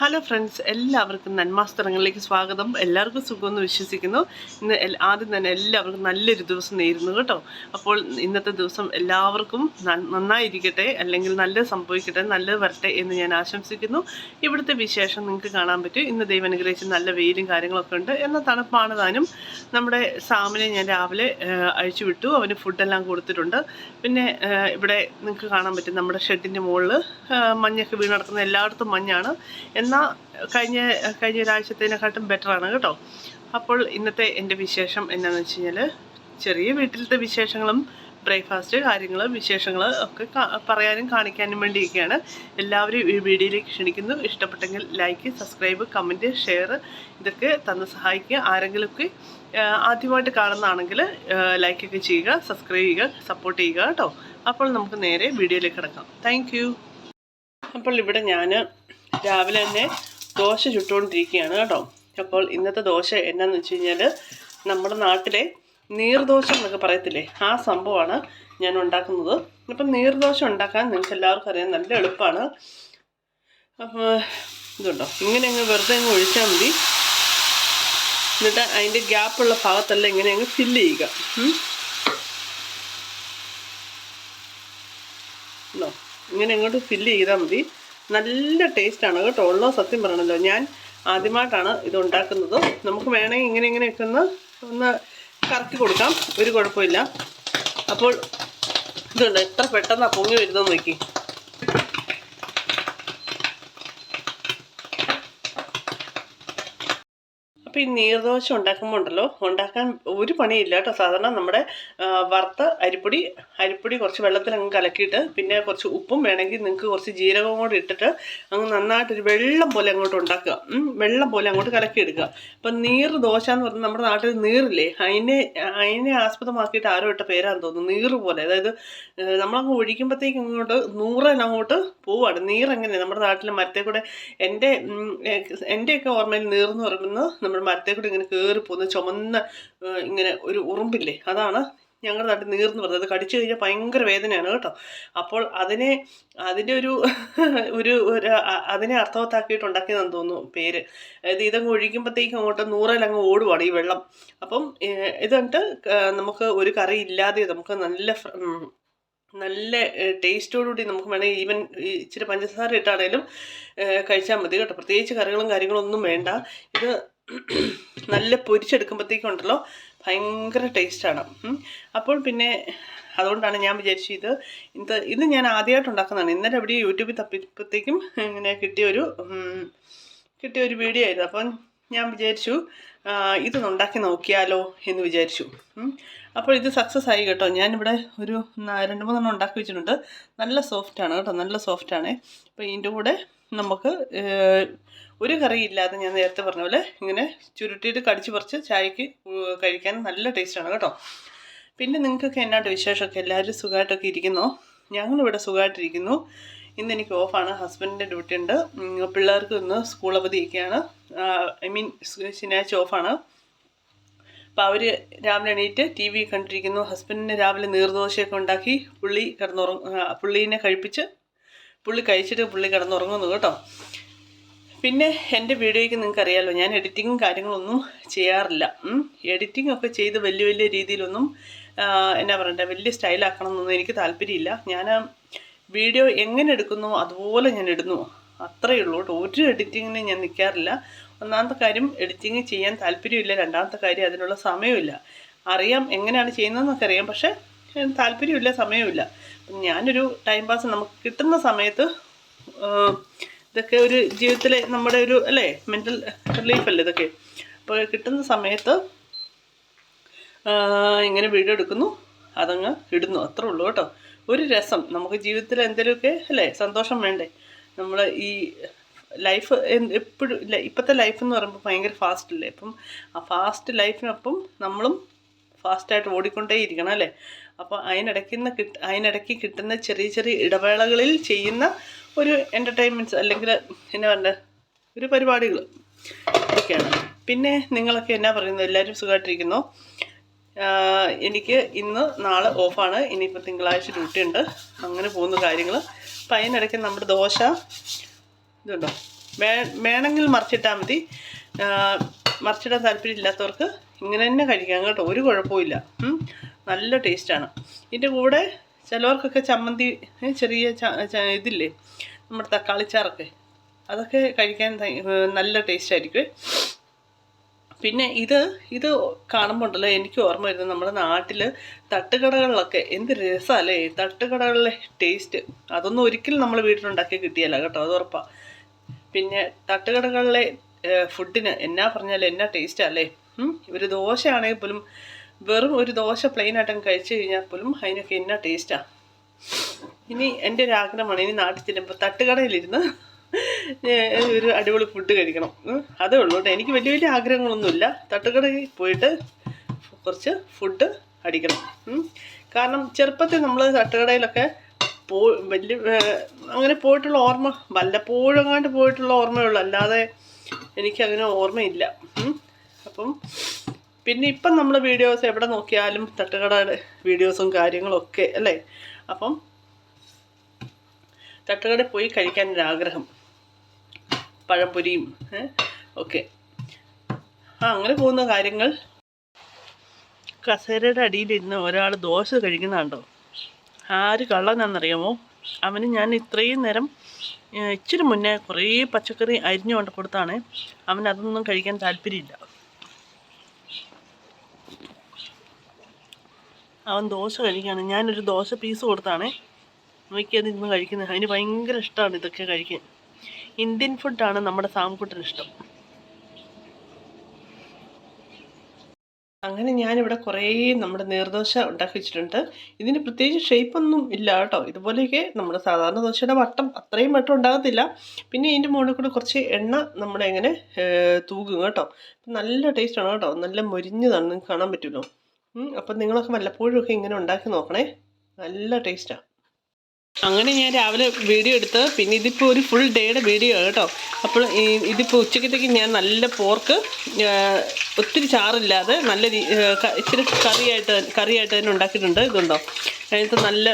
Hello friends എല്ലാവർക്കും നന്മാസ്തരങ്ങളിലേക്ക് സ്വാഗതം. എല്ലാവർക്കും സുഖമെന്ന് വിശ്വസിക്കുന്നു. ഇന്ന് ആദ്യം തന്നെ എല്ലാവർക്കും നല്ലൊരു ദിവസം നേരുന്നു കേട്ടോ. അപ്പോൾ ഇന്നത്തെ ദിവസം എല്ലാവർക്കും നന്നായിരിക്കട്ടെ അല്ലെങ്കിൽ നല്ലത് സംഭവിക്കട്ടെ നല്ലത് വരട്ടെ എന്ന് ഞാൻ ആശംസിക്കുന്നു. ഇവിടുത്തെ വിശേഷം നിങ്ങൾക്ക് കാണാൻ പറ്റും. ഇന്ന് ദൈവം അനുഗ്രഹിച്ച് നല്ല വെയിലും കാര്യങ്ങളൊക്കെ ഉണ്ട് എന്ന തണുപ്പാണ് താനും. നമ്മുടെ സാമിനെ ഞാൻ രാവിലെ അഴിച്ചു വിട്ടു. അവന് ഫുഡെല്ലാം കൊടുത്തിട്ടുണ്ട്. പിന്നെ ഇവിടെ നിങ്ങൾക്ക് കാണാൻ പറ്റും നമ്മുടെ ഷെഡിന്റെ മുകളിൽ മഞ്ഞൊക്കെ വീണ് കിടക്കുന്ന എല്ലായിടത്തും മഞ്ഞാണ്. എന്നാൽ കഴിഞ്ഞ കഴിഞ്ഞ ഒരാഴ്ചത്തേനെക്കാട്ടും ബെറ്ററാണ് കേട്ടോ. അപ്പോൾ ഇന്നത്തെ എന്റെ വിശേഷം എന്നാന്ന് വെച്ച് കഴിഞ്ഞാൽ ചെറിയ വീട്ടിലത്തെ വിശേഷങ്ങളും ബ്രേക്ക്ഫാസ്റ്റ് കാര്യങ്ങൾ വിശേഷങ്ങൾ ഒക്കെ പറയാനും കാണിക്കാനും വേണ്ടിയൊക്കെയാണ്. എല്ലാവരും ഈ വീഡിയോയിലേക്ക് ക്ഷണിക്കുന്നു. ഇഷ്ടപ്പെട്ടെങ്കിൽ ലൈക്ക് സബ്സ്ക്രൈബ് കമന്റ് ഷെയർ ഇതൊക്കെ തന്ന് സഹായിക്കുക. ആരെങ്കിലുമൊക്കെ ആദ്യമായിട്ട് കാണുന്നതാണെങ്കിൽ ലൈക്കൊക്കെ ചെയ്യുക സബ്സ്ക്രൈബ് ചെയ്യുക സപ്പോർട്ട് ചെയ്യുക കേട്ടോ. അപ്പോൾ നമുക്ക് നേരെ വീഡിയോയിലേക്ക് കിടക്കാം. താങ്ക് അപ്പോൾ ഇവിടെ ഞാൻ രാവിലെ തന്നെ ദോശ ചുട്ടുകൊണ്ടിരിക്കുകയാണ് കേട്ടോ. അപ്പോൾ ഇന്നത്തെ ദോശ എന്നാന്ന് വെച്ച് കഴിഞ്ഞാൽ നമ്മുടെ നാട്ടിലെ നീർദോശ എന്നൊക്കെ പറയത്തില്ലേ? ആ സംഭവമാണ് ഞാൻ ഉണ്ടാക്കുന്നത്. അപ്പം നീർദോശ ഉണ്ടാക്കാൻ നിങ്ങൾക്ക് എല്ലാവർക്കും അറിയാം. നല്ല എളുപ്പമാണ്. അപ്പോൾ ഇതുണ്ടോ? ഇങ്ങനെ അങ്ങ് വെറുതെ അങ്ങ് ഒഴിച്ചാൽ മതി. എന്നിട്ട് അതിന്റെ ഗ്യാപ്പുള്ള ഭാഗത്തല്ല ഇങ്ങനെ അങ്ങ് ഫില്ല് ചെയ്യുക. ഇങ്ങനെ അങ്ങോട്ട് ഫില്ല് ചെയ്താൽ മതി. നല്ല ടേസ്റ്റാണ് കേട്ടോ. ഉള്ള സത്യം പറയണല്ലോ. ഞാൻ ആദ്യമായിട്ടാണ് ഇത് ഉണ്ടാക്കുന്നത്. നമുക്ക് വേണമെങ്കിൽ ഇങ്ങനെ ഇങ്ങനെയൊക്കെ ഒന്ന് ഒന്ന് കറക്കി കൊടുക്കാം. ഒരു കുഴപ്പമില്ല. അപ്പോൾ ഇതുണ്ട്. എത്ര പെട്ടെന്നാണ് പൊങ്ങി വരുന്നത് നോക്കി. അപ്പോൾ ഈ നീർദോശ ഉണ്ടാക്കുമ്പോൾ ഉണ്ടല്ലോ ഉണ്ടാക്കാൻ ഒരു പണിയില്ല കേട്ടോ. സാധാരണ നമ്മുടെ വറുത്ത അരിപ്പൊടി അരിപ്പൊടി കുറച്ച് വെള്ളത്തിൽ അങ്ങ് കലക്കിയിട്ട് പിന്നെ കുറച്ച് ഉപ്പും വേണമെങ്കിൽ നിങ്ങൾക്ക് കുറച്ച് ജീരകവും കൂടി ഇട്ടിട്ട് അങ്ങ് നന്നായിട്ടൊരു വെള്ളം പോലെ അങ്ങോട്ട് ഉണ്ടാക്കുക. വെള്ളം പോലെ അങ്ങോട്ട് കലക്കിയെടുക്കുക. അപ്പം നീർ ദോശ എന്ന് പറഞ്ഞാൽ നമ്മുടെ നാട്ടിൽ നീറില്ലേ? അതിനെ അതിനെ ആസ്പദമാക്കിയിട്ട് ആരോ ഇട്ട പേരാന്ന് തോന്നുന്നു. നീറ് പോലെ. അതായത് നമ്മളങ്ങ് ഒഴിക്കുമ്പോഴത്തേക്ക് ഇങ്ങോട്ട് നൂറിനങ്ങോട്ട് പോവാണ്. നീറെങ്ങനെ നമ്മുടെ നാട്ടിലെ മരത്തെ കൂടെ എന്റെ എന്റെയൊക്കെ ഓർമ്മയിൽ നീർന്ന് പറയുന്നത് നമ്മുടെ മരത്തെ ഇങ്ങനെ കയറി പോകുന്ന ചുമന്ന ഇങ്ങനെ ഒരു ഉറുമ്പില്ലേ? അതാണ് ഞങ്ങളുടെ നാട്ടിൽ നീർന്ന് പറയുന്നത് കടിച്ചു കഴിഞ്ഞാൽ ഭയങ്കര വേദനയാണ് കേട്ടോ. അപ്പോൾ അതിനെ അതിന്റെ ഒരു ഒരു ഒരു അതിനെ അർത്ഥവത്താക്കിയിട്ട് ഉണ്ടാക്കിയതെന്ന് തോന്നുന്നു പേര്. അതായത് ഇതങ്ങ് ഒഴിക്കുമ്പോഴത്തേക്കും അങ്ങോട്ട് നൂറിലങ്ങ് ഓടുവാണ് ഈ വെള്ളം. അപ്പം ഇത് കണ്ടിട്ട് നമുക്ക് ഒരു കറി ഇല്ലാതെ നമുക്ക് നല്ല നല്ല ടേസ്റ്റോടുകൂടി നമുക്ക് വേണമെങ്കിൽ ഈവൻ ഇച്ചിരി പഞ്ചസാര ഇട്ടാണേലും കഴിച്ചാൽ മതി കേട്ടോ. പ്രത്യേകിച്ച് കറികളും കാര്യങ്ങളൊന്നും വേണ്ട. ഇത് നല്ല പൊരിച്ചെടുക്കുമ്പോഴത്തേക്കുണ്ടല്ലോ ഭയങ്കര ടേസ്റ്റാണ്. അപ്പോൾ പിന്നെ അതുകൊണ്ടാണ് ഞാൻ വിചാരിച്ചത് ഇത് ഇത് ഇത് ഞാൻ ആദ്യമായിട്ട് ഉണ്ടാക്കുന്നതാണ് ഇന്നലെ എവിടെ യൂട്യൂബിൽ തപ്പിയപ്പോഴത്തേക്കും ഇങ്ങനെ കിട്ടിയൊരു കിട്ടിയൊരു വീഡിയോ ആയിരുന്നു. അപ്പം ഞാൻ വിചാരിച്ചു ഇതൊന്ന് ഉണ്ടാക്കി നോക്കിയാലോ എന്ന് വിചാരിച്ചു. അപ്പോൾ ഇത് സക്സസ് ആയി കേട്ടോ. ഞാനിവിടെ ഒരു രണ്ട് മൂന്നെണ്ണം ഉണ്ടാക്കി വെച്ചിട്ടുണ്ട്. നല്ല സോഫ്റ്റാണ് കേട്ടോ. നല്ല സോഫ്റ്റാണ് അപ്പോൾ ഇതിന്റെ കൂടെ നമുക്ക് ഒരു കറി ഇല്ലാതെ ഞാൻ നേരത്തെ പറഞ്ഞ പോലെ ഇങ്ങനെ ചുരുട്ടിയിട്ട് കടിച്ച് പറിച്ച് ചായക്ക് കഴിക്കാൻ നല്ല ടേസ്റ്റാണ് കേട്ടോ. പിന്നെ നിങ്ങൾക്കൊക്കെ എന്നാണ്ട് വിശേഷമൊക്കെ? എല്ലാവരും സുഖമായിട്ടൊക്കെ ഇരിക്കുന്നോ? ഞങ്ങളിവിടെ സുഖമായിട്ടിരിക്കുന്നു. ഇന്ന് എനിക്ക് ഓഫാണ് ഹസ്ബൻഡിന്റെ ഡ്യൂട്ടി ഉണ്ട്. പിള്ളേർക്ക് ഇന്ന് സ്കൂൾ അവധിയൊക്കെയാണ്. ഐ മീൻ ശനിയാഴ്ച ഓഫാണ് അപ്പോൾ അവർ രാവിലെ എണീറ്റ് ടി വി കണ്ടിരിക്കുന്നു. ഹസ്ബൻഡിന് രാവിലെ നീർദോശയൊക്കെ ഉണ്ടാക്കി പുള്ളി കിടന്നുറങ്ങ. പുള്ളീനെ കഴിപ്പിച്ച് പുള്ളി കഴിച്ചിട്ട് പുള്ളി കിടന്നുറങ്ങുന്നു കേട്ടോ. പിന്നെ എന്റെ വീഡിയോയ്ക്ക് നിങ്ങൾക്ക് അറിയാമല്ലോ ഞാൻ എഡിറ്റിങ്ങും കാര്യങ്ങളൊന്നും ചെയ്യാറില്ല. എഡിറ്റിംഗ് ഒക്കെ ചെയ്ത് വലിയ വലിയ രീതിയിലൊന്നും എന്നാ പറയണ്ടേ വലിയ സ്റ്റൈലാക്കണം എന്നൊന്നും എനിക്ക് താല്പര്യമില്ല. ഞാൻ വീഡിയോ എങ്ങനെ എടുക്കുന്നു അതുപോലെ ഞാൻ ഇടുന്നു. അത്രയേ ഉള്ളൂ കേട്ടോ. ഒരു എഡിറ്റിങ്ങിന് ഞാൻ നിൽക്കാറില്ല. ഒന്നാമത്തെ കാര്യം എഡിറ്റിങ് ചെയ്യാൻ താല്പര്യമില്ല. രണ്ടാമത്തെ കാര്യം അതിനുള്ള സമയമില്ല. അറിയാം എങ്ങനെയാണ് ചെയ്യുന്നതെന്നൊക്കെ അറിയാം പക്ഷേ താല്പര്യമില്ല സമയമില്ല. ഞാനൊരു ടൈം പാസ് നമുക്ക് കിട്ടുന്ന സമയത്ത് ഇതൊക്കെ ഒരു ജീവിതത്തിലെ നമ്മുടെ ഒരു അല്ലേ മെന്റൽ റിലീഫ് അല്ലേ ഇതൊക്കെ. അപ്പോൾ കിട്ടുന്ന സമയത്ത് ഇങ്ങനെ വീഡിയോ എടുക്കുന്നു അതങ്ങ് ഇടുന്നു. അത്രേ ഉള്ളൂ കേട്ടോ. ഒരു രസം. നമുക്ക് ജീവിതത്തിൽ എന്തെങ്കിലുമൊക്കെ അല്ലേ സന്തോഷം വേണ്ടേ? നമ്മൾ ഈ ലൈഫ് എപ്പോഴും ഇപ്പോഴത്തെ ലൈഫ് എന്ന് പറയുമ്പോൾ ഭയങ്കര ഫാസ്റ്റ് അല്ലേ? അപ്പം ആ ഫാസ്റ്റ് ലൈഫിനൊപ്പം നമ്മളും ഫാസ്റ്റായിട്ട് ഓടിക്കൊണ്ടേയിരിക്കണം അല്ലേ? അപ്പോൾ അതിനിടയ്ക്ക് നിന്ന് കിട്ട അതിനിടയ്ക്ക് കിട്ടുന്ന ചെറിയ ചെറിയ ഇടവേളകളിൽ ചെയ്യുന്ന ഒരു എന്റർടൈൻമെന്റ്സ് അല്ലെങ്കിൽ എന്നാ പറയുക ഒരു പരിപാടികൾ ഇതൊക്കെയാണ്. പിന്നെ നിങ്ങളൊക്കെ എന്നാ പറയുന്നത്? എല്ലാവരും സുഖമായിട്ടിരിക്കുന്നു? എനിക്ക് ഇന്ന് നാളെ ഓഫാണ്. ഇനിയിപ്പോൾ തിങ്കളാഴ്ച ഡ്യൂട്ടി ഉണ്ട്. അങ്ങനെ പോകുന്ന കാര്യങ്ങൾ അപ്പം അതിനിടയ്ക്ക് നമ്മുടെ ദോശ ഇതുണ്ടോ? വേ വേണമെങ്കിൽ മറിച്ചിട്ടാൽ മതി. മറിച്ചിടാൻ താല്പര്യമില്ലാത്തവർക്ക് ഇങ്ങനെ തന്നെ കഴിക്കാം കേട്ടോ. ഒരു കുഴപ്പമില്ല. നല്ല ടേസ്റ്റാണ്. ഇതിന്റെ കൂടെ ചിലവർക്കൊക്കെ ചമ്മന്തി ചെറിയ ഇതില്ലേ? നമ്മുടെ തക്കാളിച്ചാറൊക്കെ അതൊക്കെ കഴിക്കാൻ നല്ല ടേസ്റ്റ് ആയിരിക്കും പിന്നെ ഇത് ഇത് കാണുമ്പോൾ ഉണ്ടല്ലോ എനിക്ക് ഓർമ്മ വരുന്നത് നമ്മുടെ നാട്ടിൽ തട്ടുകടകളിലൊക്കെ എന്ത് രസമല്ലേ തട്ടുകടകളിലെ ടേസ്റ്റ്. അതൊന്നും ഒരിക്കലും നമ്മൾ വീട്ടിലുണ്ടാക്കി കിട്ടിയല്ല കേട്ടോ അത് ഉറപ്പാണ് പിന്നെ തട്ടുകടകളിലെ ഫുഡിന് എന്നാ പറഞ്ഞാലും എന്നാ ടേസ്റ്റാ അല്ലേ? ഒരു ദോശയാണെങ്കിൽ പോലും വെറും ഒരു ദോശ പ്ലെയിൻ അങ്ങ് കഴിച്ചു കഴിഞ്ഞാൽ പോലും അതിനൊക്കെ എന്നാ ടേസ്റ്റാണ് ഇനി എന്റെ ഒരു ആഗ്രഹമാണ് ഇനി നാട്ടിൽ ചെല്ലുമ്പോൾ തട്ടുകടയിലിരുന്ന് ഒരു അടിപൊളി ഫുഡ് കഴിക്കണം. അതേ ഉള്ളൂ കേട്ടോ. എനിക്ക് വലിയ വലിയ ആഗ്രഹങ്ങളൊന്നുമില്ല. തട്ടുകടയിൽ പോയിട്ട് കുറച്ച് ഫുഡ് അടിക്കണം. കാരണം ചെറുപ്പത്തിൽ നമ്മൾ തട്ടുകടയിലൊക്കെ പോ വലിയ അങ്ങനെ പോയിട്ടുള്ള ഓർമ്മ വല്ലപ്പോഴും അങ്ങാണ്ട് പോയിട്ടുള്ള ഓർമ്മയുള്ളൂ അല്ലാതെ എനിക്കങ്ങനെ ഓർമ്മയില്ല. അപ്പം പിന്നെ ഇപ്പം നമ്മൾ വീഡിയോസ് എവിടെ നോക്കിയാലും തട്ടുകടയുടെ വീഡിയോസും കാര്യങ്ങളൊക്കെ അല്ലേ? അപ്പം തട്ടുകടയിൽ പോയി കഴിക്കാൻ ഒരാഗ്രഹം. ഏ, ഒക്കെ. ആ അങ്ങനെ പോകുന്ന കാര്യങ്ങൾ. കസേരയുടെ അടിയിലിരുന്ന് ഒരാൾ ദോശ കഴിക്കുന്നുണ്ടോ ആര് കള്ളനാണെന്നറിയാമോ? അവന് ഞാൻ ഇത്രയും നേരം ഇച്ചിരി മുന്നേ കുറേ പച്ചക്കറി അരിഞ്ഞു കൊണ്ട് കൊടുത്താണ്. അവനതൊന്നും കഴിക്കാൻ താല്പര്യമില്ല. അവൻ ദോശ കഴിക്കുകയാണ്. ഞാനൊരു ദോശ പീസ് കൊടുത്താണ്. നോക്കിയത് ഇന്ന് കഴിക്കുന്നത്. അതിന് ഭയങ്കര ഇഷ്ടമാണ് ഇതൊക്കെ കഴിക്കാൻ. ഇന്ത്യൻ ഫുഡാണ് നമ്മുടെ സാംകുട്ടിന് ഇഷ്ടം. അങ്ങനെ ഞാനിവിടെ കുറേ നമ്മുടെ നീർദോശ ഉണ്ടാക്കി വെച്ചിട്ടുണ്ട് ഇതിന് പ്രത്യേകിച്ച് ഷേപ്പൊന്നും ഇല്ല കേട്ടോ. ഇതുപോലെയൊക്കെ നമ്മുടെ സാധാരണ ദോശയുടെ വട്ടം അത്രയും വട്ടം ഉണ്ടാകത്തില്ല. പിന്നെ ഇതിന്റെ മുകളിൽ കൂടെ കുറച്ച് എണ്ണ നമ്മുടെ ഇങ്ങനെ തൂകും കേട്ടോ. നല്ല ടേസ്റ്റാണ് കേട്ടോ. നല്ല മൊരിഞ്ഞതാണ്. നിങ്ങൾക്ക് കാണാൻ പറ്റുമല്ലോ. അപ്പം നിങ്ങളൊക്കെ വല്ലപ്പോഴും ഒക്കെ ഇങ്ങനെ ഉണ്ടാക്കി നോക്കണേ? നല്ല ടേസ്റ്റാണ് അങ്ങനെ ഞാൻ രാവിലെ വീഡിയോ എടുത്ത് പിന്നെ ഇതിപ്പോൾ ഒരു ഫുൾ ഡേയുടെ വീഡിയോ കേട്ടോ. അപ്പോൾ ഇതിപ്പോൾ ഉച്ചക്കത്തേക്ക് ഞാൻ നല്ല പോർക്ക് ഒത്തിരി ചാറില്ലാതെ നല്ല ഇച്ചിരി കറിയായിട്ട് കറിയായിട്ട് തന്നെ ഉണ്ടാക്കിയിട്ടുണ്ട് ഇതുണ്ടോ? അതിനകത്ത് നല്ല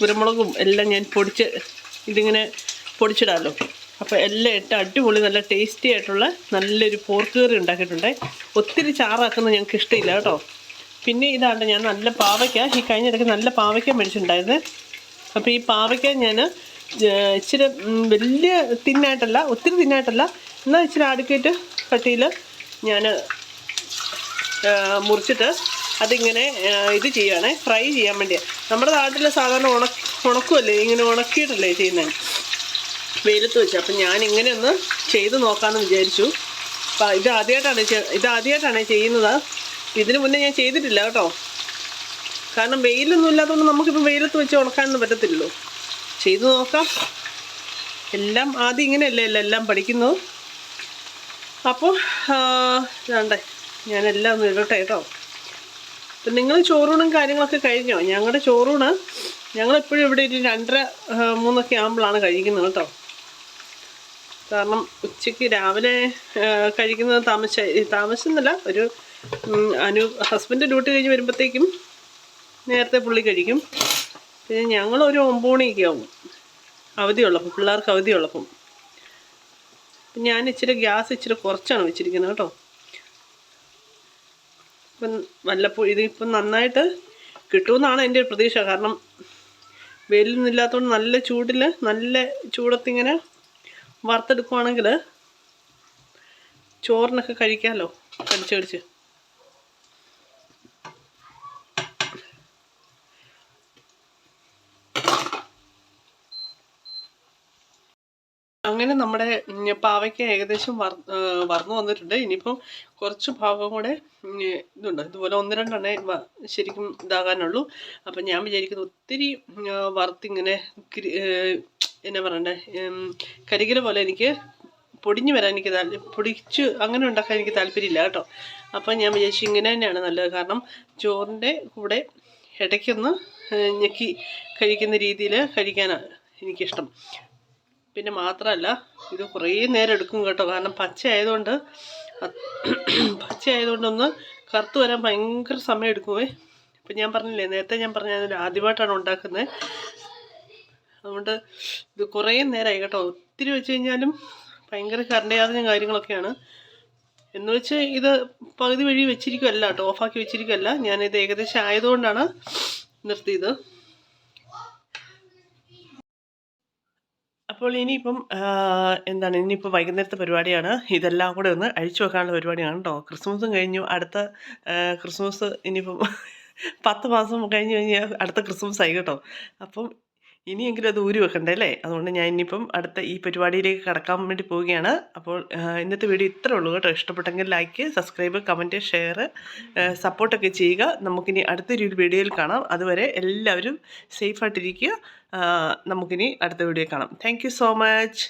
കുരുമുളകും എല്ലാം ഞാൻ പൊടിച്ച് ഇതിങ്ങനെ പൊടിച്ചിടാമല്ലോ അപ്പോൾ എല്ലാം ഇട്ട് അടിപൊളി നല്ല ടേസ്റ്റി ആയിട്ടുള്ള നല്ലൊരു പോർക്ക് കറി ഉണ്ടാക്കിയിട്ടുണ്ട്. ഒത്തിരി ചാറാക്കുന്നത് ഞങ്ങൾക്ക് ഇഷ്ടമില്ല കേട്ടോ. പിന്നെ ഇതാണ്ട് ഞാൻ നല്ല പാവയ്ക്ക. ഈ കഴിഞ്ഞ ഇടയ്ക്ക് നല്ല പാവയ്ക്ക മേടിച്ചിട്ടുണ്ടായിരുന്നു. അപ്പോൾ ഈ പാവയ്ക്ക ഞാൻ ഇച്ചിരി വലിയ തിന്നായിട്ടല്ല ഒത്തിരി തിന്നായിട്ടല്ല. എന്നാൽ ഇച്ചിരി അടുക്കിയിട്ട് കട്ടിയിൽ ഞാൻ മുറിച്ചിട്ട് അതിങ്ങനെ ഇത് ചെയ്യുകയാണേ ഫ്രൈ ചെയ്യാൻ വേണ്ടിയാണ് നമ്മുടെ നാട്ടിൽ സാധാരണ ഉണ ഉണക്കുമല്ലേ ഇങ്ങനെ ഉണക്കിയിട്ടല്ലേ ചെയ്യുന്നത് വെയിലത്ത് വെച്ച്. അപ്പം ഞാൻ ഇങ്ങനെ ഒന്ന് ചെയ്ത് നോക്കാമെന്ന് വിചാരിച്ചു. അപ്പം ഇത് ആദ്യമായിട്ടാണ് ഇത് ആദ്യമായിട്ടാണ് ചെയ്യുന്നത്. ഇതിന് മുന്നേ ഞാൻ ചെയ്തിട്ടില്ല കേട്ടോ. കാരണം വെയിലൊന്നും ഇല്ലാത്തതുകൊണ്ട് നമുക്കിപ്പോൾ വെയിലത്ത് വെച്ച് ഉണക്കാനൊന്നും പറ്റത്തില്ലല്ലോ. ചെയ്തു നോക്കാം. എല്ലാം ആദ്യം ഇങ്ങനെയല്ലേ അല്ല എല്ലാം പഠിക്കുന്നത് അപ്പോൾ വേണ്ടേ ഞാനെല്ലാം ഒന്ന് ഇടട്ടെ കേട്ടോ. അപ്പം നിങ്ങൾ ചോറൂണും കാര്യങ്ങളൊക്കെ കഴിഞ്ഞോ? ഞങ്ങളുടെ ചോറൂണ് ഞങ്ങളെപ്പോഴും ഇവിടെ ഒരു രണ്ടര മൂന്നൊക്കെ ആകുമ്പോഴാണ് കഴിക്കുന്നത് കേട്ടോ. കാരണം ഉച്ചയ്ക്ക് രാവിലെ കഴിക്കുന്നത് താമസ താമസിച്ചെന്നല്ല ഒരു അനു ഹസ്ബൻഡ് ഡ്യൂട്ടി കഴിഞ്ഞ് വരുമ്പോഴത്തേക്കും നേരത്തെ പുള്ളി കഴിക്കും. പിന്നെ ഒമ്പത് മണിയൊക്കെ ആവും. അവധിയുള്ളപ്പം പിള്ളേർക്ക് അവധിയുള്ളപ്പം. ഞാൻ ഇച്ചിരി ഗ്യാസ് ഇച്ചിരി കുറച്ചാണ് വെച്ചിരിക്കുന്നത് കേട്ടോ. ഇപ്പം വല്ലപ്പോഴും ഇതിപ്പം നന്നായിട്ട് കിട്ടുമെന്നാണ് എന്റെ ഒരു പ്രതീക്ഷ. കാരണം വെയിലൊന്നും ഇല്ലാത്തതുകൊണ്ട് നല്ല ചൂടിൽ നല്ല ചൂടത്തിങ്ങനെ വറുത്തെടുക്കുവാണെങ്കിൽ ചോറിനൊക്കെ കഴിക്കാമല്ലോ കടിച്ച് കടിച്ച് അങ്ങനെ നമ്മുടെ പാവയ്ക്ക് ഏകദേശം വർ വറന്നു വന്നിട്ടുണ്ട്. ഇനിയിപ്പം കുറച്ച് ഭാഗം കൂടെ ഇതുണ്ട്. ഇതുപോലെ ഒന്ന് രണ്ടെണ്ണേ ശരിക്കും ഇതാകാനുള്ളൂ. അപ്പം ഞാൻ വിചാരിക്കുന്നത് ഒത്തിരി വറുത്തിങ്ങനെ എന്നാ പറയണ്ടേ കരികില പോലെ എനിക്ക് പൊടിഞ്ഞു വരാൻ എനിക്ക് പൊടിച്ച് അങ്ങനെ ഉണ്ടാക്കാൻ എനിക്ക് താല്പര്യമില്ല കേട്ടോ. അപ്പം ഞാൻ വിചാരിച്ചു ഇങ്ങനെ തന്നെയാണ് നല്ലത്. കാരണം ചോറിന്റെ കൂടെ ഇടയ്ക്കൊന്ന് ഞെക്കി കഴിക്കുന്ന രീതിയിൽ കഴിക്കാനാണ് എനിക്കിഷ്ടം. പിന്നെ മാത്രമല്ല ഇത് കുറേ നേരം എടുക്കും കേട്ടോ. കാരണം പച്ച ആയതുകൊണ്ട് പച്ച ആയതുകൊണ്ടൊന്ന് കറുത്ത് വരാൻ ഭയങ്കര സമയം എടുക്കുമേ ഇപ്പം ഞാൻ പറഞ്ഞില്ലേ നേരത്തെ ഞാൻ പറഞ്ഞ അതിൽ ആദ്യമായിട്ടാണ് ഉണ്ടാക്കുന്നത്. അതുകൊണ്ട് ഇത് കുറേ നേരമായി കേട്ടോ. ഒത്തിരി വെച്ച് കഴിഞ്ഞാലും ഭയങ്കര കറണ്ട് കാര്യങ്ങളൊക്കെയാണ്. എന്ന് വെച്ച് ഇത് പകുതി വഴി വെച്ചിരിക്കുമല്ല കേട്ടോ. ഓഫാക്കി വെച്ചിരിക്കുമല്ല ഞാനിത് ഏകദേശം ആയതുകൊണ്ടാണ് നിർത്തിയത്. അപ്പോൾ ഇനിയിപ്പം എന്താണ് ഇനിയിപ്പോൾ വൈകുന്നേരത്തെ പരിപാടിയാണ്. ഇതെല്ലാം കൂടെ ഒന്ന് അഴിച്ചു വെക്കാനുള്ള പരിപാടിയാണ് കേട്ടോ ക്രിസ്മസും കഴിഞ്ഞു. അടുത്ത ക്രിസ്മസ് ഇനിയിപ്പം പത്ത് മാസം കഴിഞ്ഞ് കഴിഞ്ഞാൽ അടുത്ത ക്രിസ്മസ് ആയി കേട്ടോ അപ്പം ഇനിയെങ്കിലും അത് ഊരി വെക്കണ്ടേ അല്ലേ? അതുകൊണ്ട് ഞാൻ ഇനിയിപ്പം അടുത്ത ഈ പരിപാടിയിലേക്ക് കടക്കാൻ വേണ്ടി പോവുകയാണ്. അപ്പോൾ ഇന്നത്തെ വീഡിയോ ഇത്രേ ഉള്ളൂ കേട്ടോ. ഇഷ്ടപ്പെട്ടെങ്കിൽ ലൈക്ക് സബ്സ്ക്രൈബ് കമന്റ് ഷെയർ സപ്പോർട്ടൊക്കെ ചെയ്യുക. നമുക്കിനി അടുത്തൊരു വീഡിയോയിൽ കാണാം. അതുവരെ എല്ലാവരും സേഫായിട്ടിരിക്കുക നമുക്കിനി അടുത്ത വീഡിയോ കാണാം. Thank so much